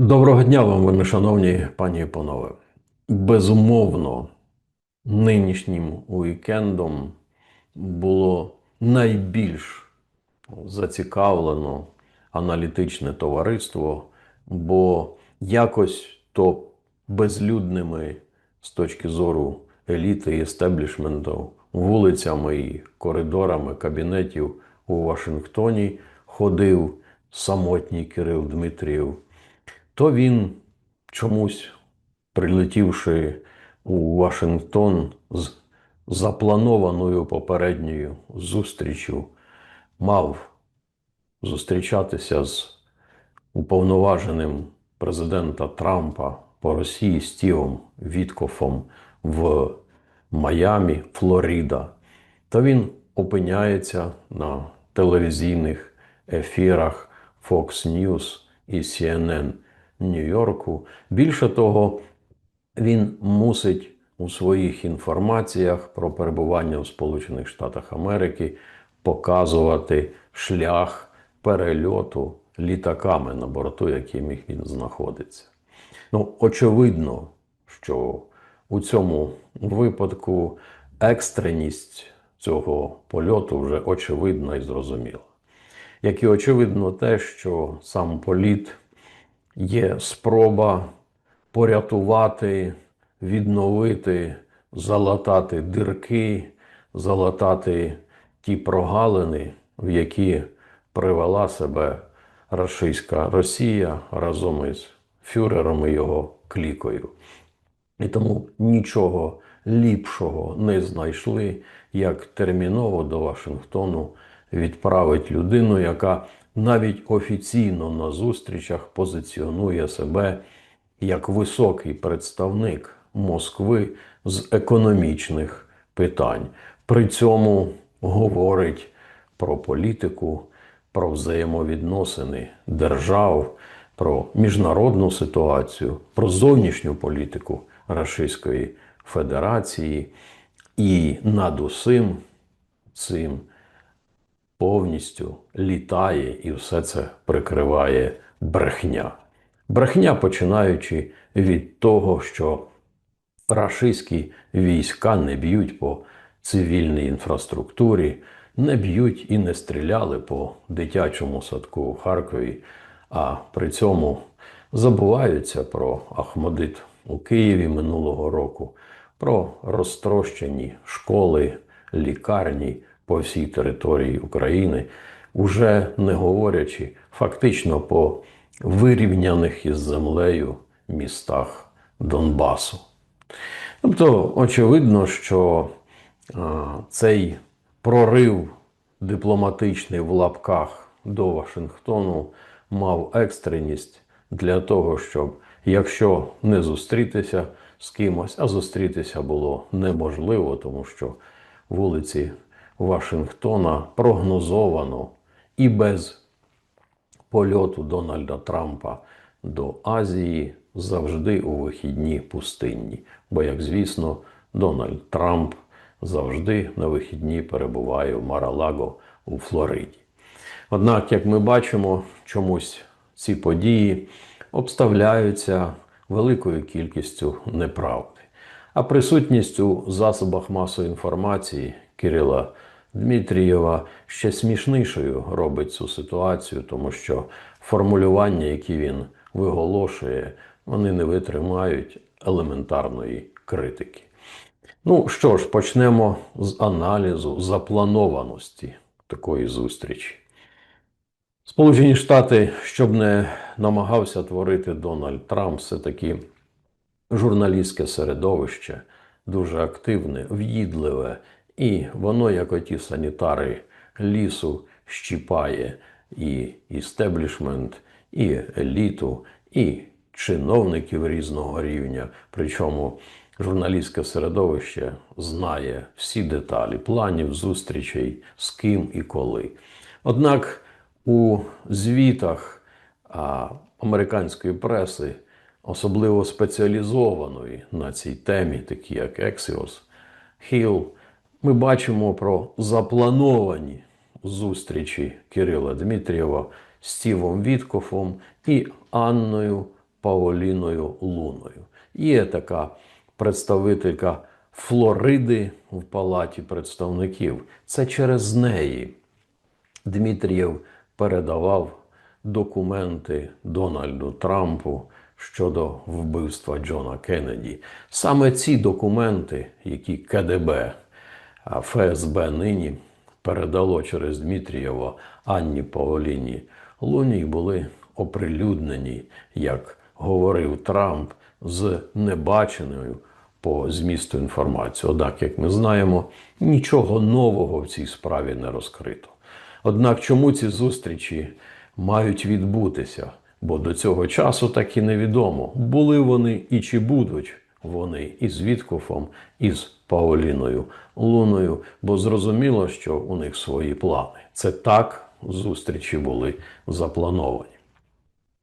Доброго дня вам, вельми шановні пані і панове. Безумовно, нинішнім уікендом було найбільш зацікавлено аналітичне товариство, бо якось то безлюдними з точки зору еліти і естеблішменту вулицями і коридорами кабінетів у Вашингтоні ходив самотній Кирил Дмитрієв то він чомусь, прилетівши у Вашингтон з запланованою попередньою зустрічю, мав зустрічатися з уповноваженим президента Трампа по Росії Стівом Віткофом в Майамі, Флорида, то він опиняється на телевізійних ефірах Fox News і CNN Нью-Йорку. Більше того, він мусить у своїх інформаціях про перебування в Сполучених Штатах Америки показувати шлях перельоту літаками на борту, яким він знаходиться. Ну, очевидно, що у цьому випадку екстреність цього польоту вже очевидна і зрозуміла. Як і очевидно те, що сам політ є спроба порятувати, відновити, залатати дирки, залатати ті прогалини, в які привела себе рашистська Росія разом із фюрером і його клікою. І тому нічого ліпшого не знайшли, як терміново до Вашингтону відправить людину, яка навіть офіційно на зустрічах позиціонує себе як високий представник Москви з економічних питань. При цьому говорить про політику, про взаємовідносини держав, про міжнародну ситуацію, про зовнішню політику Російської Федерації і над усім цим повністю літає і все це прикриває брехня. Брехня починаючи від того, що рашистські війська не б'ють по цивільній інфраструктурі, не б'ють і не стріляли по дитячому садку у Харкові, а при цьому забуваються про Ахмадит у Києві минулого року, про розтрощені школи, лікарні по всій території України, уже не говорячи фактично по вирівняних із землею містах Донбасу. Тобто, очевидно, що цей прорив дипломатичний в лапках до Вашингтону мав екстреність для того, щоб якщо не зустрітися з кимось, а зустрітися було неможливо, тому що вулиці Вашингтона прогнозовано і без польоту Дональда Трампа до Азії завжди у вихідні пустинні. Бо, як звісно, Дональд Трамп завжди на вихідні перебуває в Маралаго у Флориді. Однак, як ми бачимо, чомусь ці події обставляються великою кількістю неправди. А присутність у засобах масової інформації Кирила Дмитрієва ще смішнішою робить цю ситуацію, тому що формулювання, які він виголошує, вони не витримають елементарної критики. Ну що ж, почнемо з аналізу запланованості такої зустрічі. Сполучені Штати, щоб не намагався творити Дональд Трамп, все-таки журналістське середовище дуже активне, в'їдливе, і воно, як оті санітари лісу, щіпає і істеблішмент, і еліту, і чиновників різного рівня. Причому журналістське середовище знає всі деталі планів, зустрічей, з ким і коли. Однак у звітах а, американської преси, особливо спеціалізованої на цій темі, такі як Ексіос, Hill, ми бачимо про заплановані зустрічі Кирила Дмитрієва з Стівом Віткофом і Анною Паоліною Луною. Є така представителька Флориди в Палаті представників. Це через неї Дмитрієв передавав документи Дональду Трампу щодо вбивства Джона Кеннеді. Саме ці документи, які КДБ, ФСБ нині передало через Дмитрієва Анні Паоліні Луні, були оприлюднені, як говорив Трамп, з небаченою по змісту інформації. Однак, як ми знаємо, нічого нового в цій справі не розкрито. Однак, чому ці зустрічі мають відбутися? Бо до цього часу так і невідомо, були вони і чи будуть вони із Віткофом, із Паоліною Луною, бо зрозуміло, що у них свої плани. Це так зустрічі були заплановані.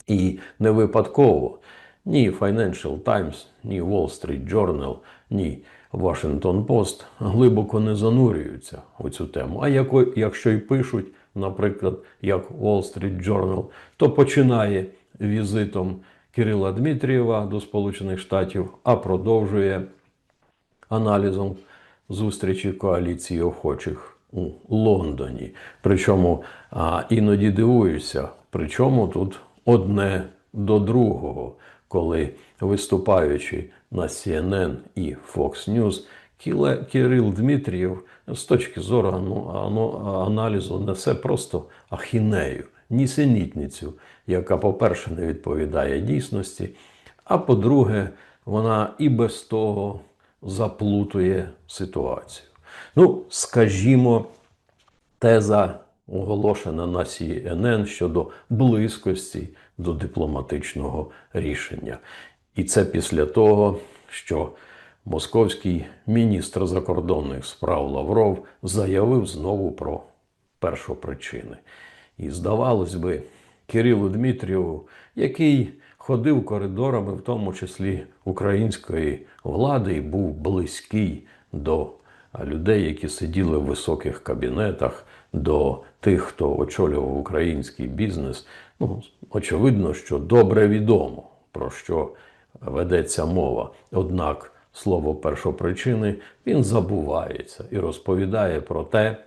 І не випадково ні Financial Times, ні Wall Street Journal, ні Washington Post глибоко не занурюються у цю тему. А якщо й пишуть, наприклад, як Wall Street Journal, то починає візитом Кирила Дмитрієва до Сполучених Штатів, а продовжує аналізом зустрічі коаліції охочих у Лондоні. Причому а, іноді дивуюся, причому тут одне до другого, коли виступаючи на CNN і Fox News, Кирил Дмитрієв з точки зору ану- аналізу несе просто ахінею, нісенітницю, яка, по-перше, не відповідає дійсності, а по-друге, вона і без того заплутує ситуацію. Ну, скажімо, теза оголошена на CNN щодо близькості до дипломатичного рішення. І це після того, що московський міністр закордонних справ Лавров заявив знову про першопричини. І здавалось би, Кирилу Дмитрієву, який ходив коридорами, в тому числі української влади, і був близький до людей, які сиділи в високих кабінетах, до тих, хто очолював український бізнес. Ну, очевидно, що добре відомо, про що ведеться мова. Однак слово першопричини він забувається і розповідає про те,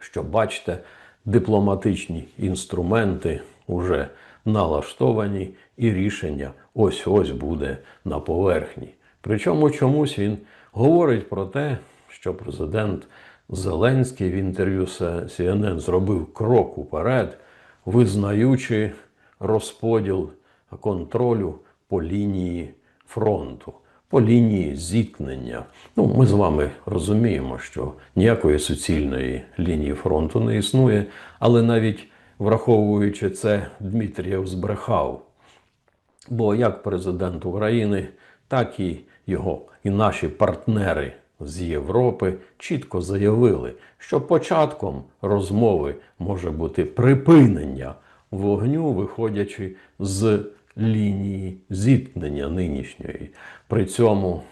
що бачите, дипломатичні інструменти вже налаштовані, і рішення ось-ось буде на поверхні. Причому чомусь він говорить про те, що президент Зеленський в інтерв'ю CNN зробив крок уперед, визнаючи розподіл контролю по лінії фронту, по лінії зіткнення. Ну, ми з вами розуміємо, що ніякої суцільної лінії фронту не існує, але навіть враховуючи це, Дмитрієв збрехав. Бо як президент України, так і його і наші партнери з Європи чітко заявили, що початком розмови може бути припинення вогню, виходячи з лінії зіткнення нинішньої. При цьому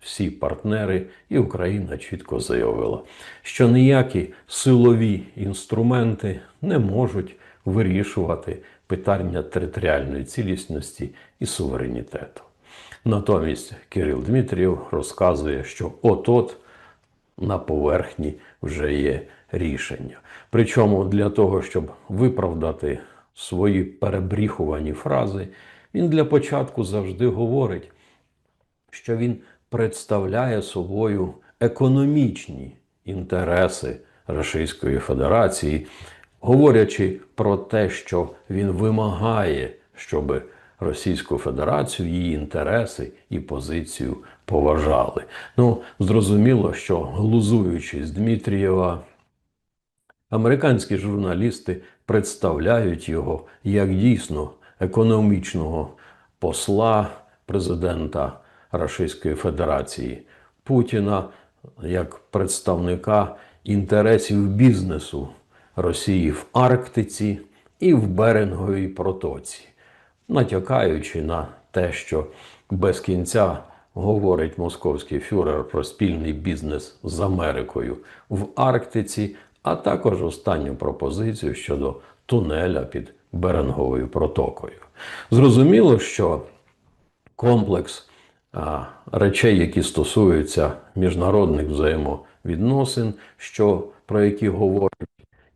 всі партнери і Україна чітко заявила, що ніякі силові інструменти не можуть вирішувати питання територіальної цілісності і суверенітету. Натомість Кирил Дмитрієв розказує, що от-от на поверхні вже є рішення. Причому для того, щоб виправдати свої перебріхувані фрази, він для початку завжди говорить, що він представляє собою економічні інтереси Російської Федерації, говорячи про те, що він вимагає, щоб Російську Федерацію, її інтереси і позицію поважали. Ну, зрозуміло, що глузуючи з Дмитрієва, американські журналісти представляють його як дійсно економічного посла президента Російської Федерації Путіна як представника інтересів бізнесу Росії в Арктиці і в Беринговій протоці, натякаючи на те, що без кінця говорить московський фюрер про спільний бізнес з Америкою в Арктиці, а також останню пропозицію щодо тунеля під Беринговою протокою. Зрозуміло, що комплекс речей, які стосуються міжнародних взаємовідносин, що про які говорить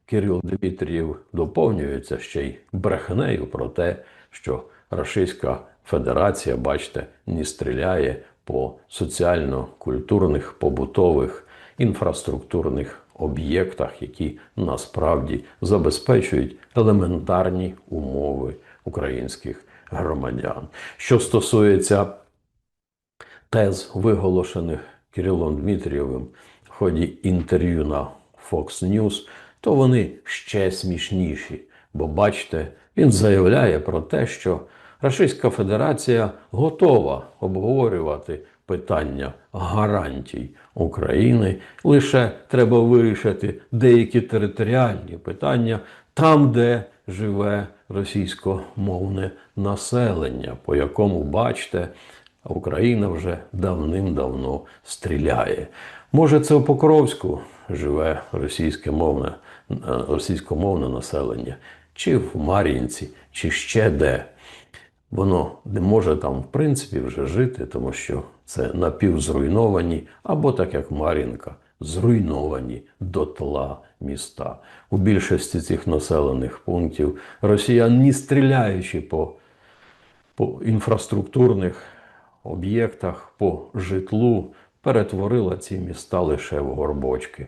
Кирил Дмитрієв, доповнюється ще й брехнею про те, що Російська Федерація, бачите, не стріляє по соціально-культурних, побутових, інфраструктурних об'єктах, які насправді забезпечують елементарні умови українських громадян. Що стосується тез, виголошених Кирилом Дмитрієвим в ході інтерв'ю на Fox News, то вони ще смішніші. Бо бачите, він заявляє про те, що Російська Федерація готова обговорювати питання гарантій України. Лише треба вирішити деякі територіальні питання там, де живе російськомовне населення, по якому, бачите, Україна вже давним-давно стріляє. Може, це у Покровську живе російське мовне, е, російськомовне населення, чи в Мар'їнці, чи ще де. Воно не може там, в принципі, вже жити, тому що це напівзруйновані, або так як Мар'їнка, зруйновані дотла міста. У більшості цих населених пунктів росіян, не стріляючи по, по інфраструктурних об'єктах, по житлу, перетворила ці міста лише в горбочки,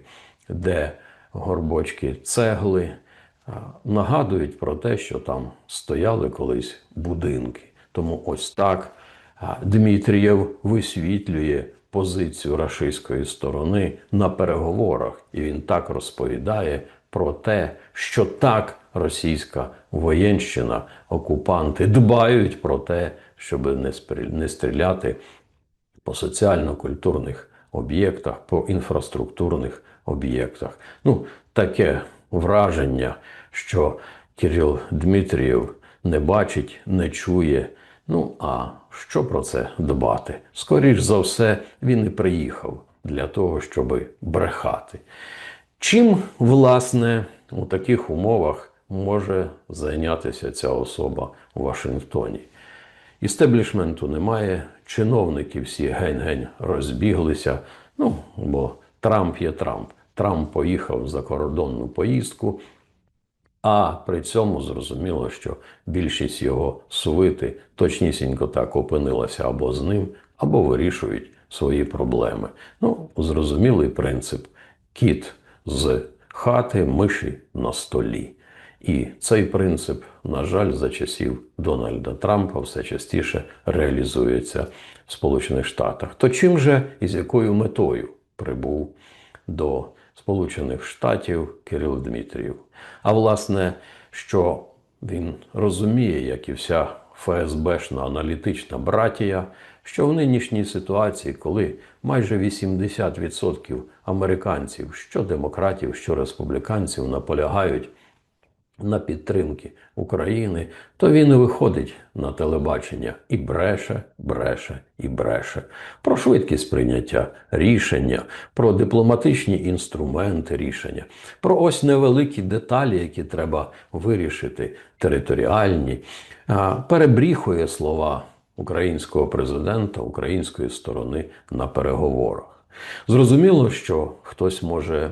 де горбочки цегли нагадують про те, що там стояли колись будинки. Тому ось так Дмитрієв висвітлює позицію рашистської сторони на переговорах, і він так розповідає про те, що так російська воєнщина, окупанти дбають про те, щоб не стріляти по соціально-культурних об'єктах, по інфраструктурних об'єктах. Ну, таке враження, що Кирил Дмитрієв не бачить, не чує. Ну, а що про це дбати? Скоріш за все, він і приїхав для того, щоб брехати. Чим, власне, у таких умовах може зайнятися ця особа у Вашингтоні? Істеблішменту немає, чиновники всі гень-гень розбіглися. Ну, бо Трамп є Трамп. Трамп поїхав в закордонну поїздку, а при цьому зрозуміло, що більшість його свити точнісінько так опинилася або з ним, або вирішують свої проблеми. Ну, зрозумілий принцип: кіт з хати, миші на столі. І цей принцип, на жаль, за часів Дональда Трампа все частіше реалізується в Сполучених Штатах. То чим же і з якою метою прибув до Сполучених Штатів Кирил Дмитрів. А власне, що він розуміє, як і вся ФСБшна аналітична братія, що в нинішній ситуації, коли майже 80% американців, що демократів, що республіканців, наполягають на підтримки України, то він і виходить на телебачення і бреше, бреше і бреше про швидкість прийняття рішення, про дипломатичні інструменти рішення, про ось невеликі деталі, які треба вирішити, територіальні, перебріхує слова українського президента, української сторони на переговорах. Зрозуміло, що хтось може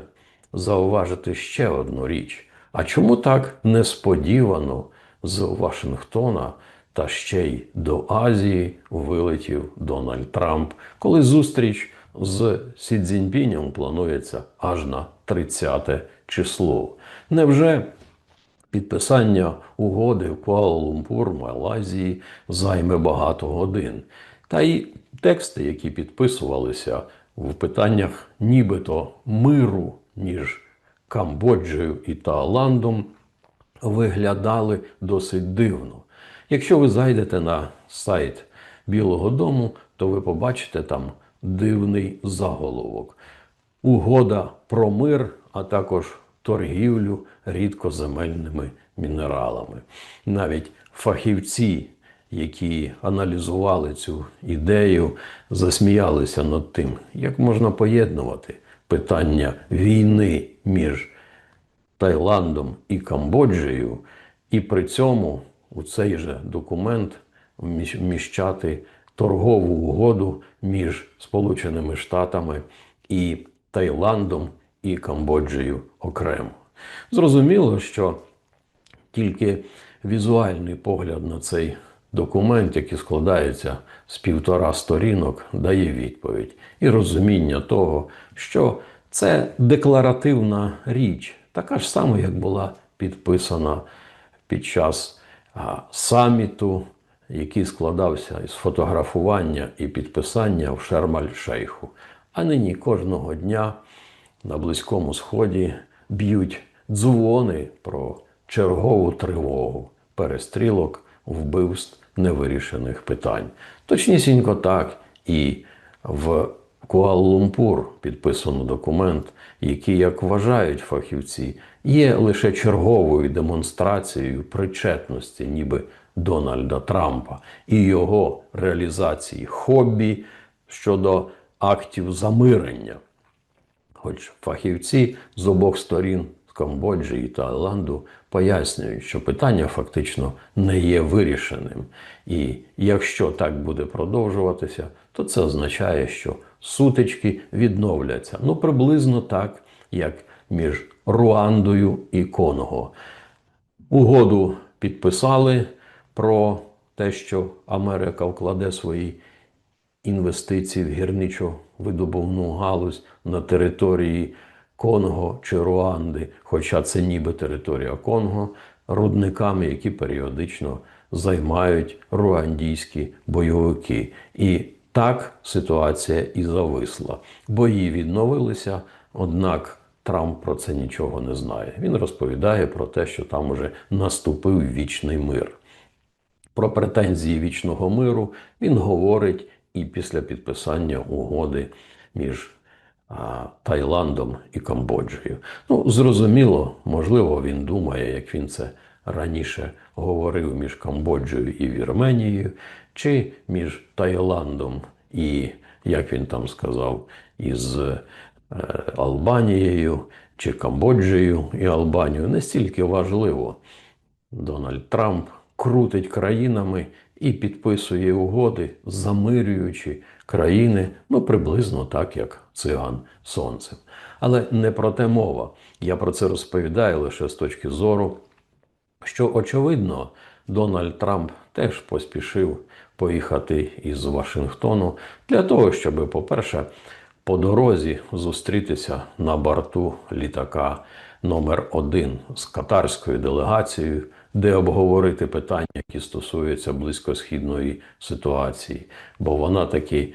зауважити ще одну річ. А чому так несподівано з Вашингтона та ще й до Азії вилетів Дональд Трамп, коли зустріч з Сі Цзіньпінем планується аж на 30 число? Невже підписання угоди в Куала-Лумпур, Малайзії займе багато годин. Та й тексти, які підписувалися в питаннях нібито миру між Камбоджею і Таїландом, виглядали досить дивно. Якщо ви зайдете на сайт Білого Дому, то ви побачите там дивний заголовок. Угода про мир, а також торгівлю рідкоземельними мінералами. Навіть фахівці, які аналізували цю ідею, засміялися над тим, як можна поєднувати питання війни між Таїландом і Камбоджею, і при цьому у цей же документ вміщати торгову угоду між Сполученими Штатами і Таїландом і Камбоджею окремо. Зрозуміло, що тільки візуальний погляд на цей документ, який складається з півтора сторінок, дає відповідь і розуміння того, що це декларативна річ, така ж сама, як була підписана під час саміту, який складався із фотографування і підписання в Шермаль-Шейху. А нині кожного дня на Близькому Сході б'ють дзвони про чергову тривогу, перестрілок, вбивств, невирішених питань. Точнісінько так і в Куала-Лумпур підписано документ, який, як вважають фахівці, є лише черговою демонстрацією причетності, ніби Дональда Трампа і його реалізації хобі щодо актів замирення. Хоч фахівці з обох сторін Камбоджі і Таїланду пояснюють, що питання фактично не є вирішеним. І якщо так буде продовжуватися, то це означає, що сутички відновляться. Ну, приблизно так, як між Руандою і Конго. Угоду підписали про те, що Америка вкладе свої інвестиції в гірничо-видобувну галузь на території Конго чи Руанди, хоча це ніби територія Конго, рудниками, які періодично займають руандійські бойовики. І так ситуація і зависла. Бої відновилися, однак Трамп про це нічого не знає. Він розповідає про те, що там уже наступив вічний мир. Про претензії вічного миру він говорить і після підписання угоди між Таїландом і Камбоджею. Ну, зрозуміло, можливо, він думає, як він це раніше говорив між Камбоджею і Вірменією, чи між Таїландом і, як він там сказав, із е, Албанією, чи Камбоджею і Албанією. Не стільки важливо. Дональд Трамп крутить країнами і підписує угоди, замирюючи країни, ну приблизно так, як циган сонцем. Але не про те мова. Я про це розповідаю лише з точки зору, що очевидно, Дональд Трамп теж поспішив поїхати із Вашингтону для того, щоб, по-перше, по дорозі зустрітися на борту літака номер 1 з катарською делегацією, де обговорити питання, які стосуються близькосхідної ситуації, бо вона таки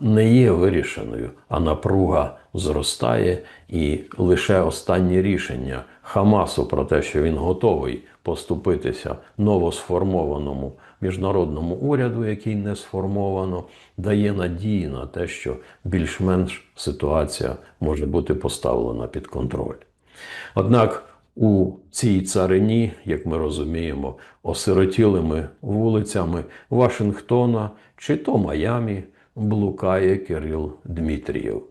не є вирішеною, а напруга зростає, і лише останнє рішення Хамасу про те, що він готовий поступитися новосформованому міжнародному уряду, який не сформовано, дає надії на те, що більш-менш ситуація може бути поставлена під контроль. Однак у цій царині, як ми розуміємо, осиротілими вулицями Вашингтона чи то Майамі блукає Кирил Дмитрієв.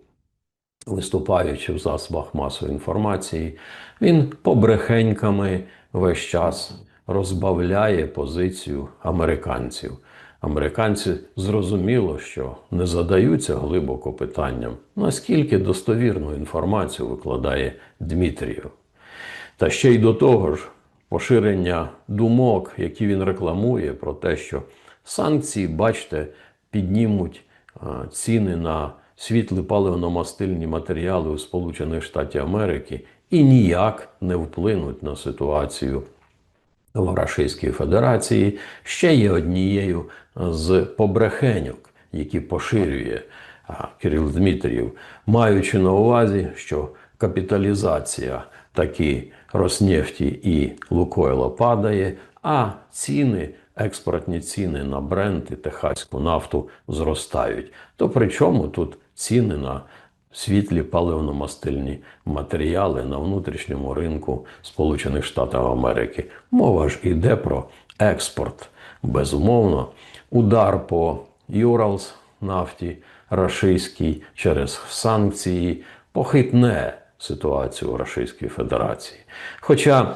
Виступаючи в засобах масової інформації, він побрехеньками весь час розбавляє позицію американців. Американці зрозуміло, що не задаються глибоко питанням, наскільки достовірну інформацію викладає Дмитрієв. Та ще й до того ж, поширення думок, які він рекламує, про те, що санкції, бачите, піднімуть ціни на світлі паливно-мастильні матеріали у Сполучених Штатів Америки і ніяк не вплинуть на ситуацію в Рашистській Федерації, ще є однією з побрехеньок, які поширює Кирил Дмитрієв, маючи на увазі, що капіталізація таки Роснефті і Лукойла падає, а ціни, експортні ціни на Брент і техаську нафту зростають. То при чому тут ціни на світлі паливно-мастильні матеріали на внутрішньому ринку Сполучених Штатів Америки? Мова ж іде про експорт. Безумовно, удар по Юралс нафті рашистській через санкції похитне ситуацію у Російській Федерації. Хоча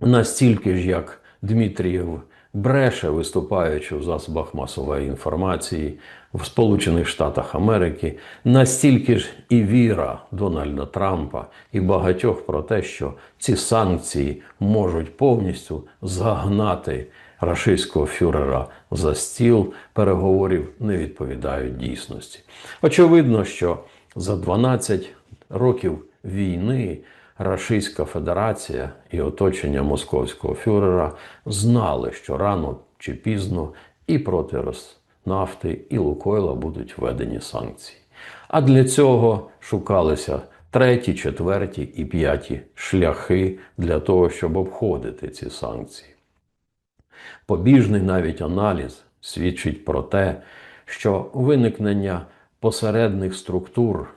настільки ж, як Дмитрієв бреше, виступаючи в засобах масової інформації в Сполучених Штатах Америки, настільки ж і віра Дональда Трампа і багатьох про те, що ці санкції можуть повністю загнати рашистського фюрера за стіл переговорів, не відповідають дійсності. Очевидно, що за 12 років війни Рашистська Федерація і оточення московського фюрера знали, що рано чи пізно і проти Роснавти, і Лукойла будуть введені санкції. А для цього шукалися треті, четверті і п'яті шляхи для того, щоб обходити ці санкції. Побіжний навіть аналіз свідчить про те, що виникнення посередних структур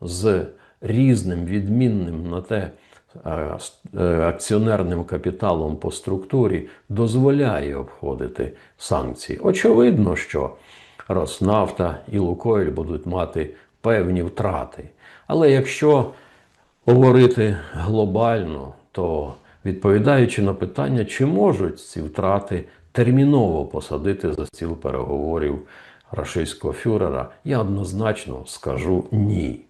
з різним відмінним на те е, е, акціонерним капіталом по структурі дозволяє обходити санкції. Очевидно, що Роснафта і Лукойль будуть мати певні втрати. Але якщо говорити глобально, то відповідаючи на питання, чи можуть ці втрати терміново посадити за стіл переговорів рашистського фюрера, я однозначно скажу ні.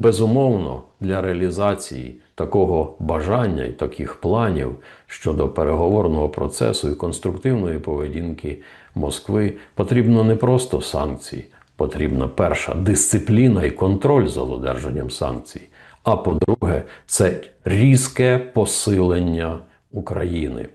Безумовно, для реалізації такого бажання і таких планів щодо переговорного процесу і конструктивної поведінки Москви потрібно не просто санкції, потрібна перша дисципліна і контроль за додержанням санкцій. А по-друге, це різке посилення України,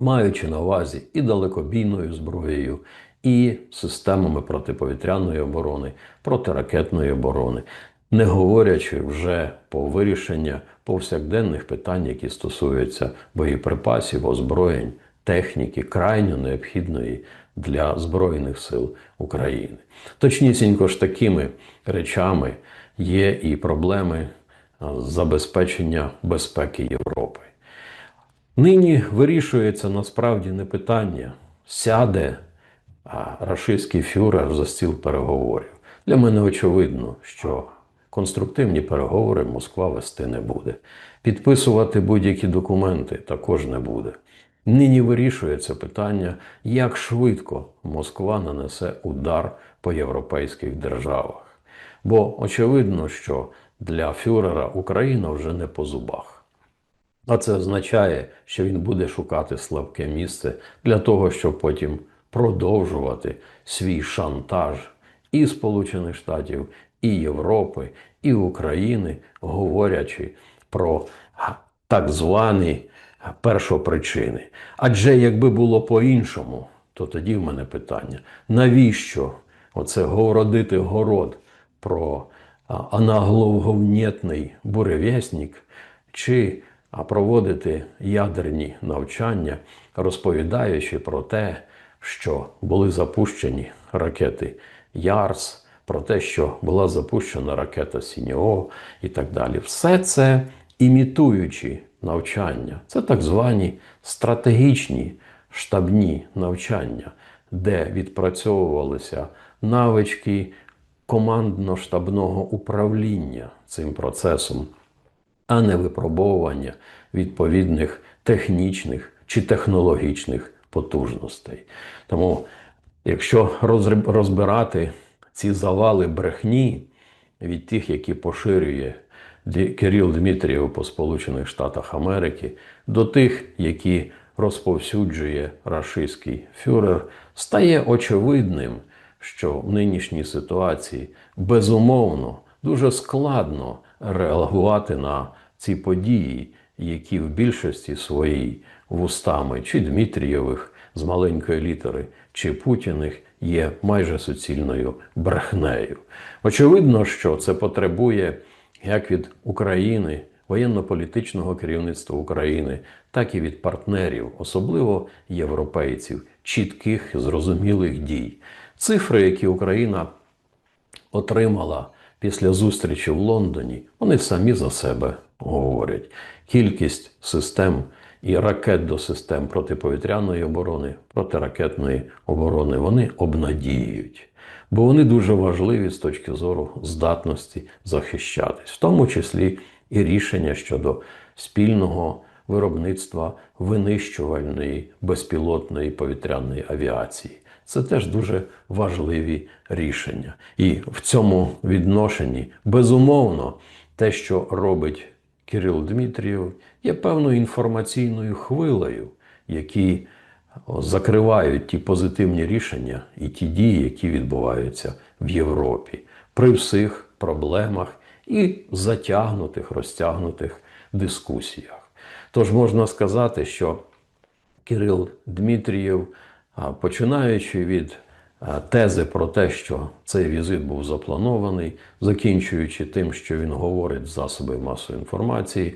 маючи на увазі і далекобійною зброєю, і системами протиповітряної оборони, протиракетної оборони, не говорячи вже по вирішення повсякденних питань, які стосуються боєприпасів, озброєнь, техніки, крайньо необхідної для Збройних сил України. Точнісінько ж такими речами є і проблеми забезпечення безпеки Європи. Нині вирішується насправді не питання, сяде рашистський фюрер за стіл переговорів. Для мене очевидно, що конструктивні переговори Москва вести не буде. Підписувати будь-які документи також не буде. Нині вирішується питання, як швидко Москва нанесе удар по європейських державах. Бо очевидно, що для фюрера Україна вже не по зубах. А це означає, що він буде шукати слабке місце для того, щоб потім продовжувати свій шантаж і Сполучених Штатів, і Європи, і України, говорячи про так звані першопричини. Адже якби було по-іншому, то тоді в мене питання: навіщо оце городити город про анагловговнєтний буревісник, чи проводити ядерні навчання, розповідаючи про те, що були запущені ракети Ярс, про те, що була запущена ракета Сіньо і так далі. Все це імітуючи навчання. Це так звані стратегічні штабні навчання, де відпрацьовувалися навички командно-штабного управління цим процесом, а не випробовування відповідних технічних чи технологічних потужностей. Тому, якщо розбирати ці завали брехні від тих, які поширює Кирил Дмитрієв по Сполучених Штатах Америки, до тих, які розповсюджує рашистський фюрер, стає очевидним, що в нинішній ситуації безумовно дуже складно реагувати на ці події, які в більшості своїй вустами чи Дмитрієвих з маленької літери, чи Путіних є майже суцільною брехнею. Очевидно, що це потребує як від України, воєнно-політичного керівництва України, так і від партнерів, особливо європейців, чітких зрозумілих дій. Цифри, які Україна отримала після зустрічі в Лондоні, вони самі за себе говорять. Кількість систем і ракет до систем протиповітряної оборони, протиракетної оборони вони обнадіюють. Бо вони дуже важливі з точки зору здатності захищатись, в тому числі і рішення щодо спільного виробництва винищувальної безпілотної повітряної авіації. Це теж дуже важливі рішення. І в цьому відношенні, безумовно, те, що робить Кирил Дмитрієв, є певною інформаційною хвилею, які закривають ті позитивні рішення і ті дії, які відбуваються в Європі при всіх проблемах і затягнутих, розтягнутих дискусіях. Тож можна сказати, що Кирил Дмитрієв, починаючи від тези про те, що цей візит був запланований, закінчуючи тим, що він говорить з засобів масової інформації,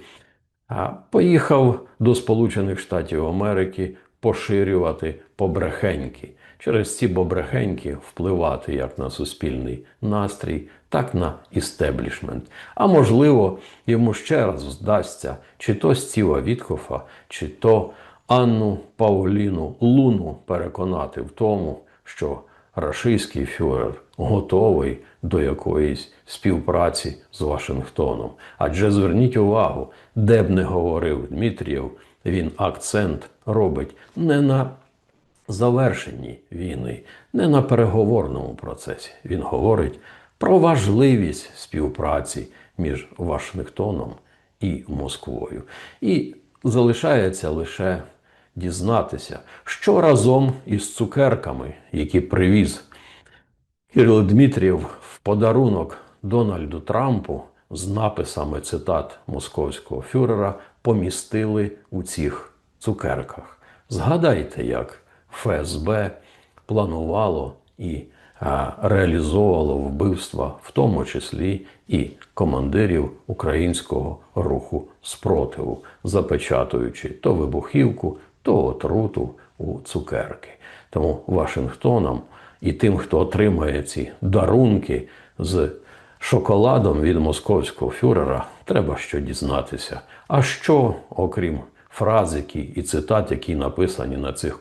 поїхав до Сполучених Штатів Америки поширювати побрехеньки. Через ці побрехеньки впливати як на суспільний настрій, так на істеблішмент. А можливо, йому ще раз вдасться чи то Стіва Віткофа, чи то Анну Пауліну Луну переконати в тому, що рашистський фюрер готовий до якоїсь співпраці з Вашингтоном. Адже зверніть увагу, де б не говорив Дмитрієв, він акцент робить не на завершенні війни, не на переговорному процесі. Він говорить про важливість співпраці між Вашингтоном і Москвою. І залишається лише дізнатися, що разом із цукерками, які привіз Кирило Дмитрієв в подарунок Дональду Трампу з написами цитат московського фюрера помістили у цих цукерках. Згадайте, як ФСБ планувало і а, реалізовувало вбивства, в тому числі і командирів українського руху спротиву, запечатуючи то вибухівку, то отруту у цукерки. Тому Вашингтоном і тим, хто отримає ці дарунки з шоколадом від московського фюрера, треба що дізнатися. А що, окрім фразики і цитат, які написані на цих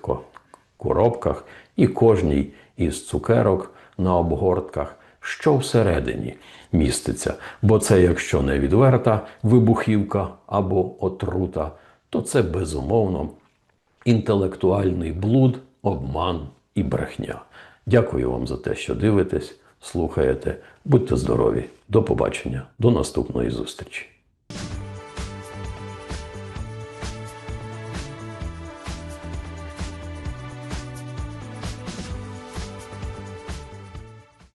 коробках, і кожній із цукерок на обгортках, що всередині міститься. Бо це, якщо не відверта вибухівка або отрута, то це безумовно інтелектуальний блуд, обман і брехня. Дякую вам за те, що дивитесь, слухаєте. Будьте здорові. До побачення, до наступної зустрічі.